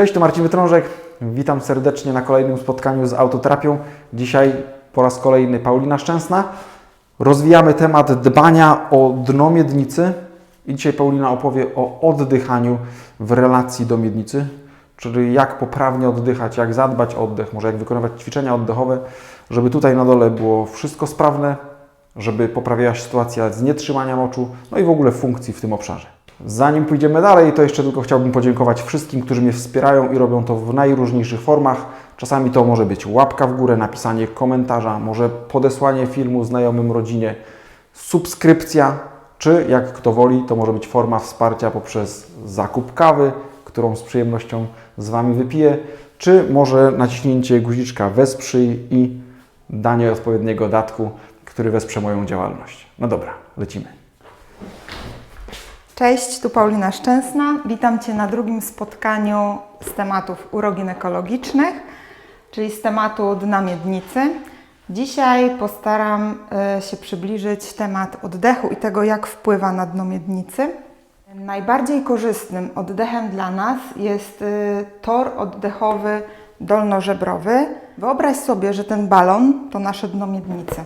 Cześć, to Marcin Wytrążek. Witam serdecznie na kolejnym spotkaniu z autoterapią. Dzisiaj po raz kolejny Paulina Szczęsna. Rozwijamy temat dbania o dno miednicy i dzisiaj Paulina opowie o oddychaniu w relacji do miednicy, czyli jak poprawnie oddychać, jak zadbać o oddech, może jak wykonywać ćwiczenia oddechowe, żeby tutaj na dole było wszystko sprawne, żeby poprawiała się sytuacja z nietrzymaniem oczu, no i w ogóle funkcji w tym obszarze. Zanim pójdziemy dalej, to jeszcze tylko chciałbym podziękować wszystkim, którzy mnie wspierają i robią to w najróżniejszych formach. Czasami to może być łapka w górę, napisanie komentarza, może podesłanie filmu znajomym, rodzinie, subskrypcja, czy jak kto woli, to może być forma wsparcia poprzez zakup kawy, którą z przyjemnością z Wami wypiję, czy może naciśnięcie guziczka wesprzyj i danie odpowiedniego datku, który wesprze moją działalność. No dobra, lecimy. Cześć, tu Paulina Szczęsna. Witam Cię na drugim spotkaniu z tematów uroginekologicznych, czyli z tematu dna miednicy. Dzisiaj postaram e, się przybliżyć temat oddechu i tego, jak wpływa na dno miednicy. Najbardziej korzystnym oddechem dla nas jest e, tor oddechowy dolnożebrowy. Wyobraź sobie, że ten balon to nasze dno miednicy.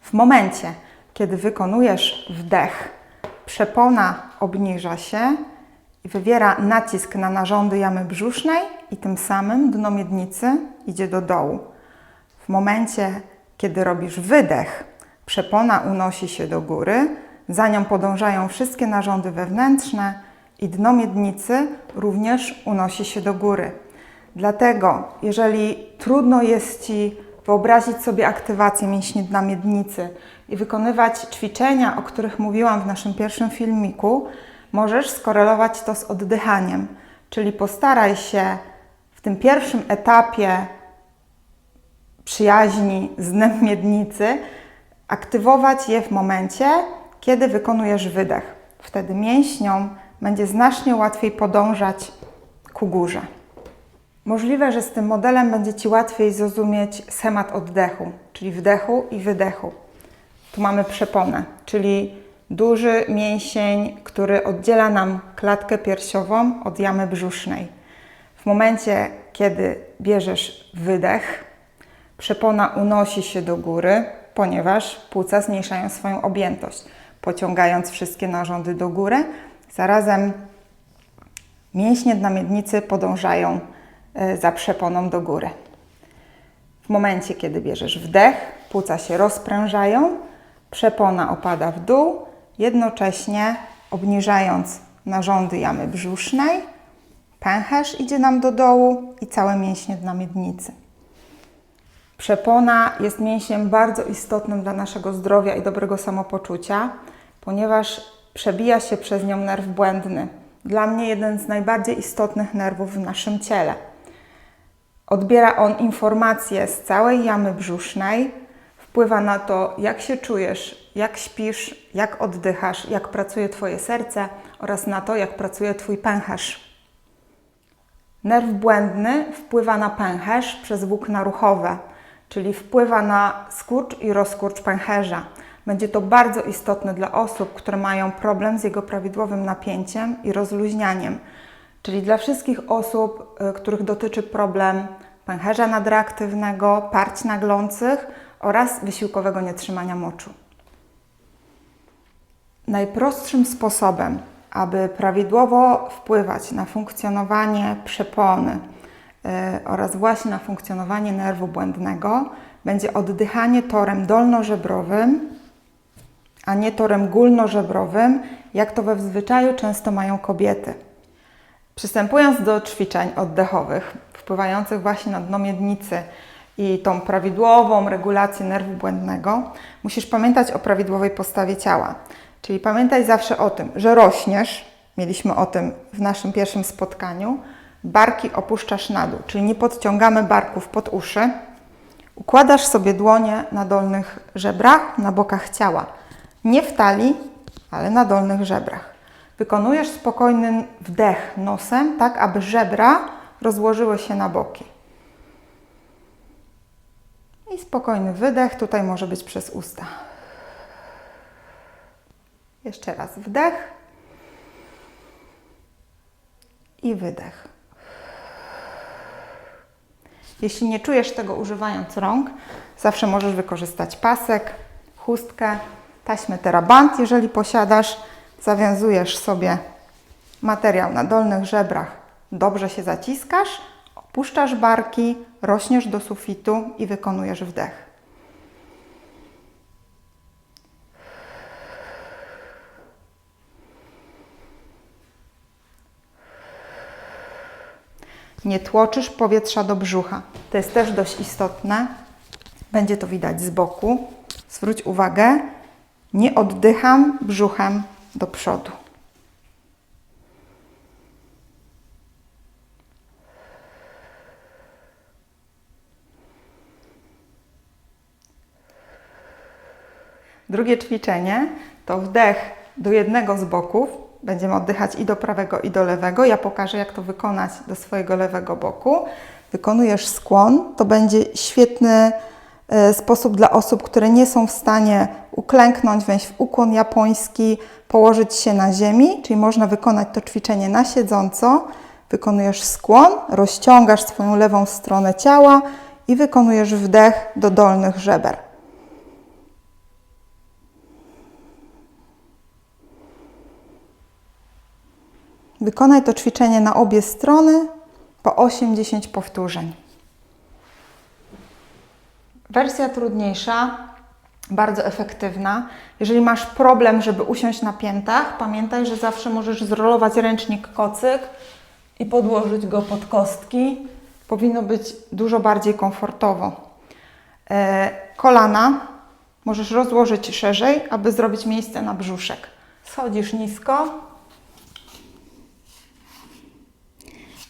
W momencie, kiedy wykonujesz wdech, przepona obniża się i wywiera nacisk na narządy jamy brzusznej i tym samym dno miednicy idzie do dołu. W momencie, kiedy robisz wydech, przepona unosi się do góry, za nią podążają wszystkie narządy wewnętrzne i dno miednicy również unosi się do góry. Dlatego, jeżeli trudno jest Ci wyobrazić sobie aktywację mięśni dna miednicy i wykonywać ćwiczenia, o których mówiłam w naszym pierwszym filmiku, możesz skorelować to z oddychaniem. Czyli postaraj się w tym pierwszym etapie przyjaźni z dnem miednicy aktywować je w momencie, kiedy wykonujesz wydech. Wtedy mięśniom będzie znacznie łatwiej podążać ku górze. Możliwe, że z tym modelem będzie Ci łatwiej zrozumieć schemat oddechu, czyli wdechu i wydechu. Tu mamy przeponę, czyli duży mięsień, który oddziela nam klatkę piersiową od jamy brzusznej. W momencie, kiedy bierzesz wydech, przepona unosi się do góry, ponieważ płuca zmniejszają swoją objętość, pociągając wszystkie narządy do góry. Zarazem mięśnie dna miednicy podążają za przeponą do góry. W momencie, kiedy bierzesz wdech, płuca się rozprężają, przepona opada w dół, jednocześnie obniżając narządy jamy brzusznej, pęcherz idzie nam do dołu i całe mięśnie dna miednicy. Przepona jest mięsiem bardzo istotnym dla naszego zdrowia i dobrego samopoczucia, ponieważ przebija się przez nią nerw błędny. Dla mnie jeden z najbardziej istotnych nerwów w naszym ciele. Odbiera on informacje z całej jamy brzusznej, wpływa na to, jak się czujesz, jak śpisz, jak oddychasz, jak pracuje Twoje serce oraz na to, jak pracuje Twój pęcherz. Nerw błędny wpływa na pęcherz przez włókna ruchowe, czyli wpływa na skurcz i rozkurcz pęcherza. Będzie to bardzo istotne dla osób, które mają problem z jego prawidłowym napięciem i rozluźnianiem, czyli dla wszystkich osób, y, których dotyczy problem pęcherza nadreaktywnego, parć naglących oraz wysiłkowego nietrzymania moczu. Najprostszym sposobem, aby prawidłowo wpływać na funkcjonowanie przepony yy, oraz właśnie na funkcjonowanie nerwu błędnego, będzie oddychanie torem dolnożebrowym, a nie torem górnożebrowym, jak to we zwyczaju często mają kobiety. Przystępując do ćwiczeń oddechowych, wpływających właśnie na dno miednicy i tą prawidłową regulację nerwu błędnego, musisz pamiętać o prawidłowej postawie ciała. Czyli pamiętaj zawsze o tym, że rośniesz, mieliśmy o tym w naszym pierwszym spotkaniu, barki opuszczasz na dół, czyli nie podciągamy barków pod uszy, układasz sobie dłonie na dolnych żebrach, na bokach ciała. Nie w talii, ale na dolnych żebrach. Wykonujesz spokojny wdech nosem, tak aby żebra rozłożyły się na boki. I spokojny wydech, tutaj może być przez usta. Jeszcze raz wdech i wydech. Jeśli nie czujesz tego używając rąk, zawsze możesz wykorzystać pasek, chustkę, taśmę teraband, jeżeli posiadasz. Zawiązujesz sobie materiał na dolnych żebrach, dobrze się zaciskasz, opuszczasz barki, rośniesz do sufitu i wykonujesz wdech. Nie tłoczysz powietrza do brzucha. To jest też dość istotne. Będzie to widać z boku. Zwróć uwagę, nie oddycham brzuchem do przodu. Drugie ćwiczenie to wdech do jednego z boków. Będziemy oddychać i do prawego, i do lewego. Ja pokażę, jak to wykonać do swojego lewego boku. Wykonujesz skłon. To będzie świetny sposób dla osób, które nie są w stanie uklęknąć, wejść w ukłon japoński, położyć się na ziemi, czyli można wykonać to ćwiczenie na siedząco. Wykonujesz skłon, rozciągasz swoją lewą stronę ciała i wykonujesz wdech do dolnych żeber. Wykonaj to ćwiczenie na obie strony po 8-10 powtórzeń. Wersja trudniejsza, bardzo efektywna. Jeżeli masz problem, żeby usiąść na piętach, pamiętaj, że zawsze możesz zrolować ręcznik kocyk i podłożyć go pod kostki. Powinno być dużo bardziej komfortowo. E, kolana możesz rozłożyć szerzej, aby zrobić miejsce na brzuszek. Schodzisz nisko,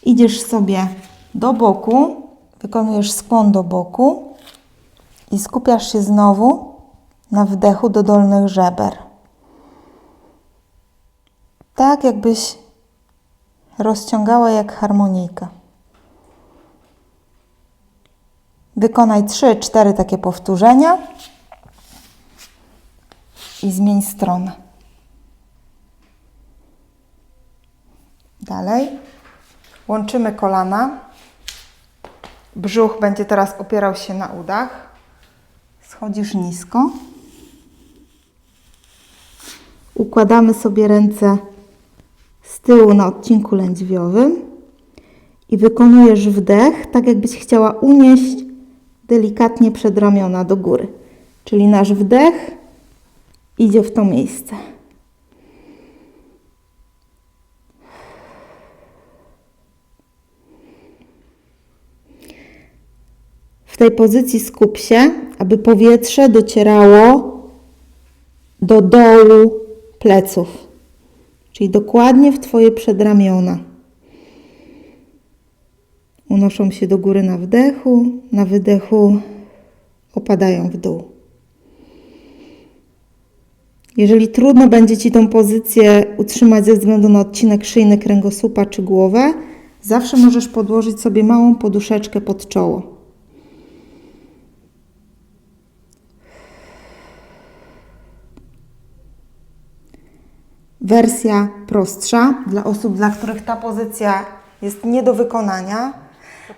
Idziesz sobie do boku, wykonujesz skłon do boku i skupiasz się znowu na wdechu do dolnych żeber. Tak, jakbyś rozciągała jak harmonijka. Wykonaj 3-4 takie powtórzenia i zmień stronę. Dalej. Łączymy kolana. Brzuch będzie teraz opierał się na udach. Schodzisz nisko. Układamy sobie ręce z tyłu na odcinku lędźwiowym i wykonujesz wdech, tak jakbyś chciała unieść delikatnie przedramiona do góry. Czyli nasz wdech idzie w to miejsce. W tej pozycji skup się, aby powietrze docierało do dołu pleców, czyli dokładnie w Twoje przedramiona. Unoszą się do góry na wdechu, na wydechu opadają w dół. Jeżeli trudno będzie Ci tą pozycję utrzymać ze względu na odcinek szyjny kręgosłupa czy głowę, zawsze możesz podłożyć sobie małą poduszeczkę pod czoło. Wersja prostsza dla osób, dla których ta pozycja jest nie do wykonania.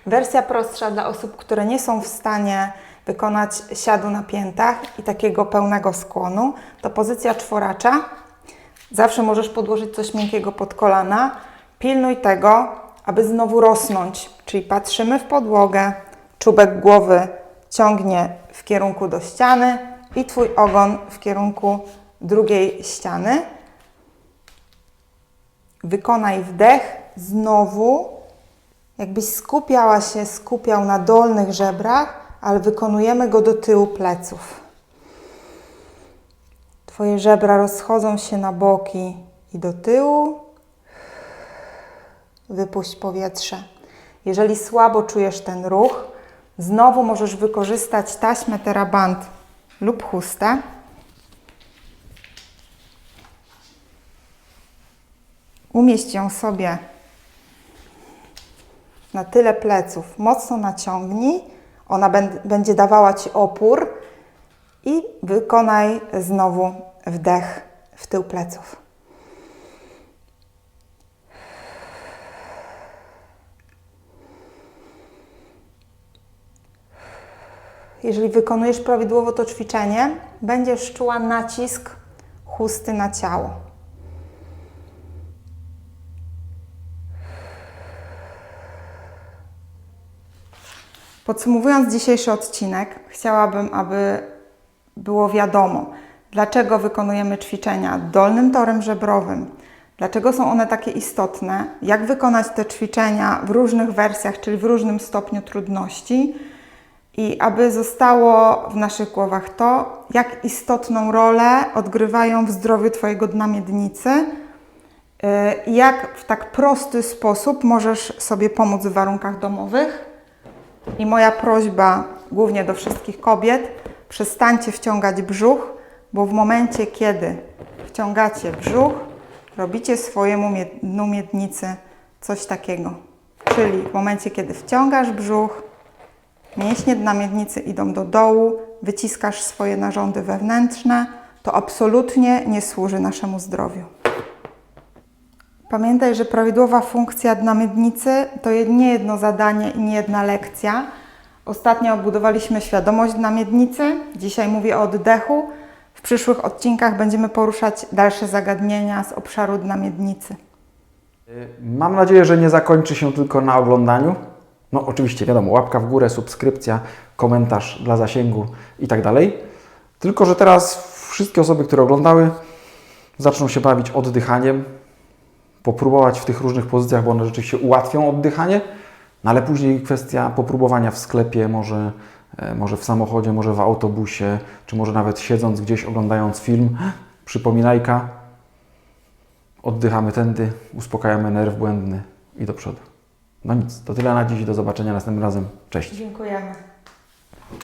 Wersja prostsza dla osób, które nie są w stanie wykonać siadu na piętach i takiego pełnego skłonu, to pozycja czworacza. Zawsze możesz podłożyć coś miękkiego pod kolana. Pilnuj tego, aby znowu rosnąć, czyli patrzymy w podłogę, czubek głowy ciągnie w kierunku do ściany i Twój ogon w kierunku drugiej ściany. Wykonaj wdech znowu, jakbyś skupiała się, skupiał na dolnych żebrach, ale wykonujemy go do tyłu pleców. Twoje żebra rozchodzą się na boki i do tyłu. Wypuść powietrze. Jeżeli słabo czujesz ten ruch, znowu możesz wykorzystać taśmę teraband lub chustę. Umieść ją sobie na tyle pleców, mocno naciągnij, ona będzie dawała Ci opór i wykonaj znowu wdech w tył pleców. jeżeli wykonujesz prawidłowo to ćwiczenie, będziesz czuła nacisk chusty na ciało. Podsumowując dzisiejszy odcinek, chciałabym, aby było wiadomo, dlaczego wykonujemy ćwiczenia dolnym torem żebrowym, dlaczego są one takie istotne, jak wykonać te ćwiczenia w różnych wersjach, czyli w różnym stopniu trudności i aby zostało w naszych głowach to, jak istotną rolę odgrywają w zdrowiu Twojego dna miednicy yy, i jak w tak prosty sposób możesz sobie pomóc w warunkach domowych. I moja prośba głównie do wszystkich kobiet, przestańcie wciągać brzuch, bo w momencie, kiedy wciągacie brzuch, robicie swojemu dnu miednicy coś takiego. Czyli w momencie, kiedy wciągasz brzuch, mięśnie dna miednicy idą do dołu, wyciskasz swoje narządy wewnętrzne, to absolutnie nie służy naszemu zdrowiu. Pamiętaj, że prawidłowa funkcja dna miednicy to nie jedno zadanie i nie jedna lekcja. Ostatnio obudowaliśmy świadomość dna miednicy, dzisiaj mówię o oddechu. W przyszłych odcinkach będziemy poruszać dalsze zagadnienia z obszaru dna miednicy. Mam nadzieję, że nie zakończy się tylko na oglądaniu. No oczywiście, wiadomo, łapka w górę, subskrypcja, komentarz dla zasięgu i tak dalej. Tylko, że teraz wszystkie osoby, które oglądały, zaczną się bawić oddychaniem, popróbować w tych różnych pozycjach, bo one rzeczywiście ułatwią oddychanie, no ale później kwestia popróbowania w sklepie, może, e, może w samochodzie, może w autobusie, czy może nawet siedząc gdzieś, oglądając film. Przypominajka, oddychamy tędy, uspokajamy nerw błędny i do przodu. No nic, to tyle na dziś, do zobaczenia następnym razem. Cześć. Dziękujemy.